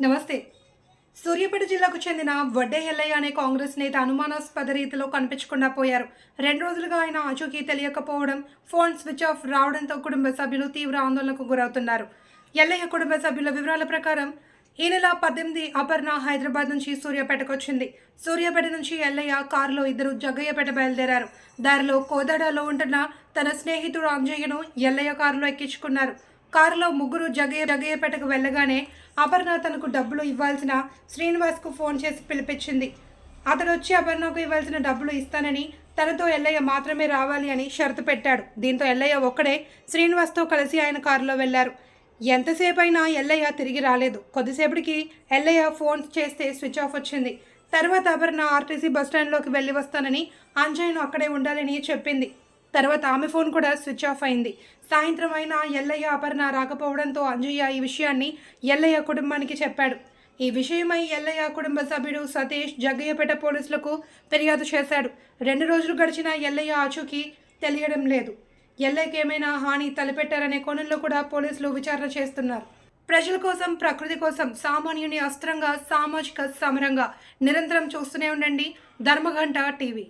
నమస్తే. సూర్యాపేట జిల్లాకు చెందిన వడ్డే ఎల్లయ్య అనే కాంగ్రెస్ నేత అనుమానాస్పద రీతిలో కనిపించకుండా పోయారు. రెండు రోజులుగా ఆయన ఆచూకీ తెలియకపోవడం ఫోన్ స్విచ్ ఆఫ్ రావడంతో కుటుంబ సభ్యులు తీవ్ర ఆందోళనకు గురవుతున్నారు. ఎల్లయ్య కుటుంబ సభ్యుల వివరాల ప్రకారం ఈ నెల పద్దెనిమిది అపర్ణ హైదరాబాద్ నుంచి సూర్యాపేటకు వచ్చింది. సూర్యాపేట నుంచి ఎల్లయ్య కారులో ఇద్దరు జగ్గయ్యపేట బయలుదేరారు. దారిలో కోదాడలో ఉంటున్న తన స్నేహితుడు అంజయ్యను ఎల్లయ్య కారులో ఎక్కించుకున్నారు. కారులో ముగ్గురు జగయ్య జగయ్యపేటకు వెళ్ళగానే అపర్ణ తనకు డబ్బులు ఇవ్వాల్సిన శ్రీనివాస్కు ఫోన్ చేసి పిలిపించింది. అతడు వచ్చి అపర్ణకు ఇవ్వాల్సిన డబ్బులు ఇస్తానని తనతో ఎల్లయ్య మాత్రమే రావాలి అని షరతు పెట్టాడు. దీంతో ఎల్లయ్య ఒక్కడే శ్రీనివాస్తో కలిసి ఆయన కారులో వెళ్ళారు. ఎంతసేపు అయినా ఎల్లయ్య తిరిగి రాలేదు. కొద్దిసేపటికి ఎల్లయ్య ఫోన్ చేస్తే స్విచ్ ఆఫ్ వచ్చింది. తర్వాత అపర్ణ ఆర్టీసీ బస్టాండ్లోకి వెళ్ళి వస్తానని అంజయ్యను అక్కడే ఉండాలని చెప్పింది. తర్వాత ఆమె ఫోన్ కూడా స్విచ్ ఆఫ్ అయింది. సాయంత్రం అయినా ఎల్లయ్య అపర్ణ రాకపోవడంతో అంజయ్య ఈ విషయాన్ని ఎల్లయ్య కుటుంబానికి చెప్పాడు. ఈ విషయమై ఎల్లయ్య కుటుంబ సభ్యుడు సతీష్ జగ్గయ్యపేట పోలీసులకు ఫిర్యాదు చేశాడు. రెండు రోజులు గడిచిన ఎల్లయ్య ఆచూకీ తెలియడం లేదు. ఎల్లయ్యకి ఏమైనా హాని తలపెట్టారనే కోణంలో కూడా పోలీసులు విచారణ చేస్తున్నారు. ప్రజల కోసం ప్రకృతి కోసం సామాన్యుని అస్త్రంగా సామాజిక సమరంగా నిరంతరం చూస్తూనే ఉండండి. ధర్మగంట టీవీ.